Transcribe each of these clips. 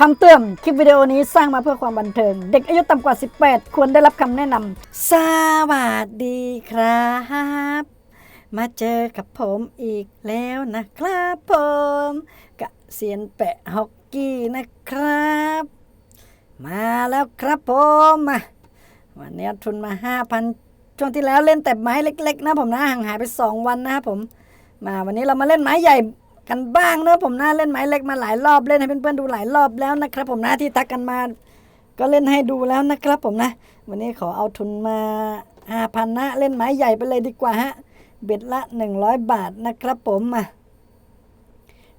คำเตือนคลิปวิดีโอนี้สร้างมาเพื่อความบันเทิง เด็กอายุต่ำกว่า 18 ควรได้รับคำแนะนำ สวัสดีครับ มาเจอกับผมอีกแล้วนะครับผมกะเซียนแปะฮอกกี้นะครับ มาแล้วครับผมมาวันนี้ทุนมา 5,000 ช่วงที่แล้วเล่นแต่ไม้เล็ก ๆ นะผมนะห่างหายไป 2 วันนะครับผม มาวันนี้เรามาเล่นไม้ใหญ่กันบ้างนะผมนะเล่นไม้เล็กมาหลายรอบเล่นให้เพื่อนๆดูหลายรอบแล้วนะครับ ผมนะที่ทักกันมา ก็เล่นให้ดูแล้วนะครับผมนะ วันนี้ขอเอาทุนมา5,000นะเล่นไม้ใหญ่ไปเลยดีกว่าฮะเบ็ดละ 100 บาทนะครับผมมา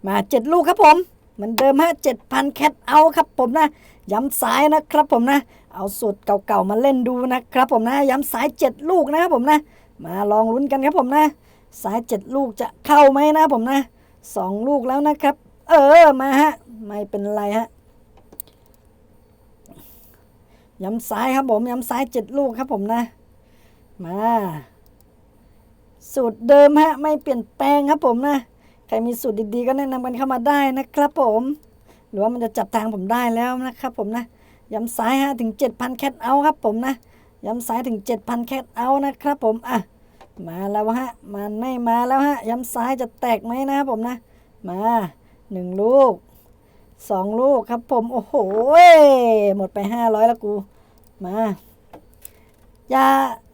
มาเจ็ดลูกครับผม เหมือนเดิมฮะเจ็ดพันแคทเอาครับผมนะ ย้ำสายนะครับผมนะ เอาสูตรเก่าๆมาเล่นดูนะครับผมนะ ย้ำสายเจ็ดลูกนะครับผมนะ มาลองลุ้นกันครับผมนะสายเจ็ดลูกจะเข้าไหมนะผมนะสองลูกแล้วนะครับ เออมาฮะไม่เป็นไรฮะย้ำซ้ายครับผมย้ำซ้ายเจ็ดลูกครับผมนะ มา สูตรเดิมฮะไม่เปลี่ยนแปลงครับผมนะ ใครมีสูตรดีๆก็แนะนำกันเข้ามาได้นะครับผม หรือว่ามันจะจับทางผมได้แล้วนะครับผมนะย้ำซ้ายฮะถึง 7,000 แคทเอาครับผมนะย้ำซ้ายถึง 7,000 แคทเอานะครับผมอะมาแล้วฮะมันไม่มาแล้วฮะย้ำซ้ายจะแตกไหมนะครับผมนะ มาหนึ่งลูกสองลูกครับผมโอ้โหหมดไป500แล้วกูมาอย่า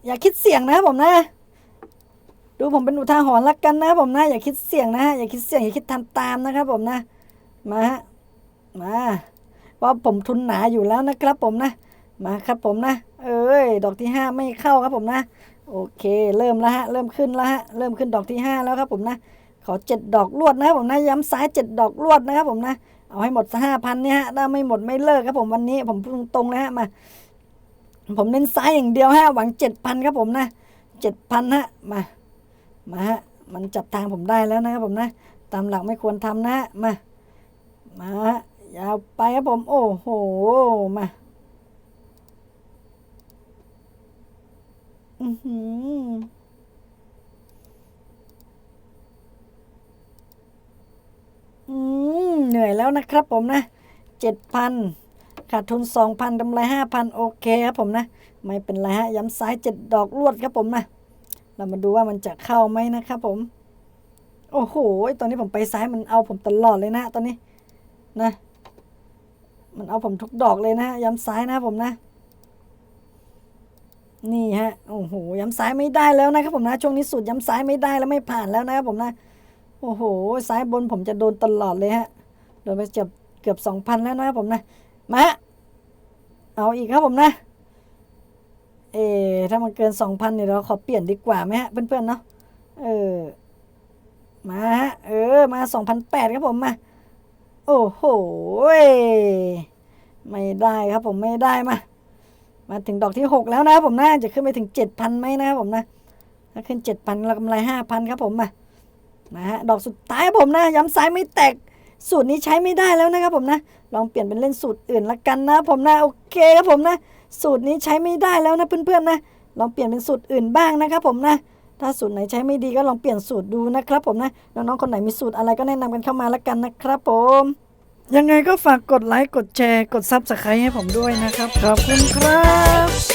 อย่าคิดเสี่ยงนะครับผมนะ ดูผมเป็นอุทาหรณ์ละกันนะครับผมนะ อย่าคิดเสี่ยงนะฮะอย่าคิดเสี่ยงอย่าคิดทำตามนะครับผมนะมาฮะมาเพราะผมทุนหนาอยู่แล้วนะครับผมนะ มาครับผมนะ เอ้ยดอกที่ห้าไม่เข้าครับผมนะ โอเค เริ่มแล้วฮะเริ่มขึ้นแล้วฮะเริ่มขึ้นดอกที่ห้าแล้วครับผมนะขอเจ็ดดอกลวดนะครับผมนะย้ำซ้ายเจ็ดดอกลวดนะครับผมนะเอาให้หมดห้าพันเนี่ยฮะถ้าไม่หมดไม่เลิกครับผมวันนี้ผมพูดตรงๆเลยฮะมา ผมเน้นซ้ายอย่างเดียวฮะหวังเจ็ดพันครับผมนะเจ็ดพันฮะมา มาฮะมันจับทางผมได้แล้วนะครับผมนะตามหลักไม่ควรทำนะฮะมามาฮะยาวไปครับผมโอ้โหมาอือหืออืมเหนื่อยแล้วนะครับผมนะเจ็ดพันขาดทุนสองพันกำไรห้าพันโอเคครับผมนะ ไม่เป็นไรฮะย้ำซ้ายเจ็ดดอกลวดครับผมนะ เรามาดูว่ามันจะเข้าไหมนะครับผม โอ้โหตอนนี้ผมไปซ้ายมันเอาผมตลอดเลยนะตอนนี้นะ มันเอาผมทุกดอกเลยนะย้ำซ้ายนะผมนะ นี่ฮะโอ้โหย้ำซ้ายไม่ได้แล้วนะครับผมนะช่วงนี้สูตรย้ำซ้ายไม่ได้แล้วไม่ผ่านแล้วนะครับผมนะโอ้โห ซ้ายบนผมจะโดนตลอดเลยฮะ โดนไปเกือบเกือบสองพันแล้วนะครับผมนะ มา เอาอีกครับผมนะ ถ้ามันเกินสองพันเนี่ยเราขอเปลี่ยนดีกว่าไหมฮะเพื่อนๆเนาะเออมาฮะเออมาสองพันแปดครับผมมา โอ้โหไม่ได้ครับผมไม่ได้มา มาถึงดอกที่หกแล้วนะครับผมนะจะขึ้นไปถึงเจ็ดพันไหมนะครับผมนะ ถ้าขึ้นเจ็ดพันเรากำไรห้าพันครับผมมามาฮะดอกสุดท้ายผมนะ ย้ำซ้ายไม่แตกสูตรนี้ใช้ไม่ได้แล้วนะครับผมนะ ลองเปลี่ยนเป็นเล่นสูตรอื่นละกันนะผมนะ โอเคครับผมนะ สูตรนี้ใช้ไม่ได้แล้วนะเพื่อนๆนะ ลองเปลี่ยนเป็นสูตรอื่นบ้างนะครับผมนะ ถ้าสูตรไหนใช้ไม่ดีก็ลองเปลี่ยนสูตรดูนะครับผมนะ น้องๆคนไหนมีสูตรอะไรก็แนะนำกันเข้ามาละกันนะครับผมยังไงก็ฝากกดไลค์ กดแชร์ กดซับสไครต์ให้ผมด้วยนะครับ ขอบคุณครับ